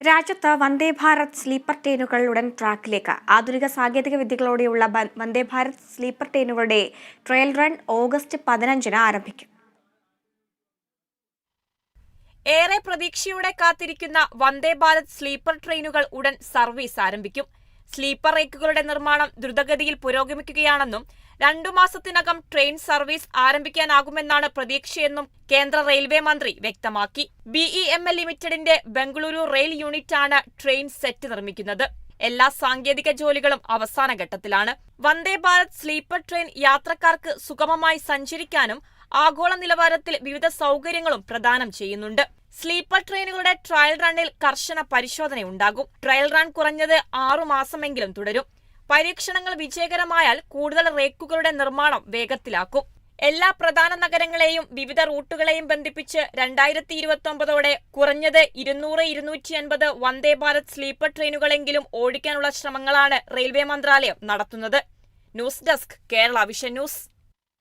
രാജ്യത്ത് വന്ദേ ഭാരത് സ്ലീപ്പർ ട്രെയിനുകൾ ഉടൻ ട്രാക്കിലേക്ക്. ആധുനിക സാങ്കേതിക വിദ്യകളോടെയുള്ള വന്ദേ ഭാരത് സ്ലീപ്പർ ട്രെയിനുകളുടെ ട്രയൽ റൺ ഓഗസ്റ്റ് പതിനഞ്ചിന് ആരംഭിക്കും. ഏറെ പ്രതീക്ഷയോടെ കാത്തിരിക്കുന്ന വന്ദേ ഭാരത് സ്ലീപ്പർ ട്രെയിനുകൾ ഉടൻ സർവീസ് ആരംഭിക്കും. സ്ലീപ്പർ റേക്കുകളുടെ നിർമ്മാണം ദ്രുതഗതിയിൽ പുരോഗമിക്കുകയാണെന്നും രണ്ടു മാസത്തിനകം ട്രെയിൻ സർവീസ് ആരംഭിക്കാനാകുമെന്നാണ് പ്രതീക്ഷയെന്നും കേന്ദ്ര റെയിൽവേ മന്ത്രി വ്യക്തമാക്കി. ബിഇ എം എൽ ലിമിറ്റഡിന്റെ ബംഗളൂരു റെയിൽ യൂണിറ്റാണ് ട്രെയിൻ സെറ്റ് നിർമ്മിക്കുന്നത്. എല്ലാ സാങ്കേതിക ജോലികളും അവസാന ഘട്ടത്തിലാണ്. വന്ദേ ഭാരത് സ്ലീപ്പർ ട്രെയിൻ യാത്രക്കാർക്ക് സുഗമമായി സഞ്ചരിക്കാനും ആഗോള നിലവാരത്തിൽ വിവിധ സൗകര്യങ്ങളും പ്രദാനം ചെയ്യുന്നുണ്ട്. സ്ലീപ്പർ ട്രെയിനുകളുടെ ട്രയൽ റണ്ണിൽ കർശന പരിശോധന ഉണ്ടാകും ട്രയൽ റൺ കുറഞ്ഞത് ആറു മാസമെങ്കിലും തുടരും. പരീക്ഷണങ്ങൾ വിജയകരമായാൽ കൂടുതൽ റേക്കുകളുടെ നിർമ്മാണം വേഗത്തിലാക്കും. എല്ലാ പ്രധാന നഗരങ്ങളെയും വിവിധ റൂട്ടുകളെയും ബന്ധിപ്പിച്ച് രണ്ടായിരത്തി ഇരുപത്തി ഒമ്പതോടെ കുറഞ്ഞത് ഇരുന്നൂറ് ഇരുന്നൂറ്റി അൻപത് വന്ദേ ഭാരത് സ്ലീപ്പർ ട്രെയിനുകളെങ്കിലും ഓടിക്കാനുള്ള ശ്രമങ്ങളാണ് റെയിൽവേ മന്ത്രാലയം നടത്തുന്നത്. News desk Kerala vision news.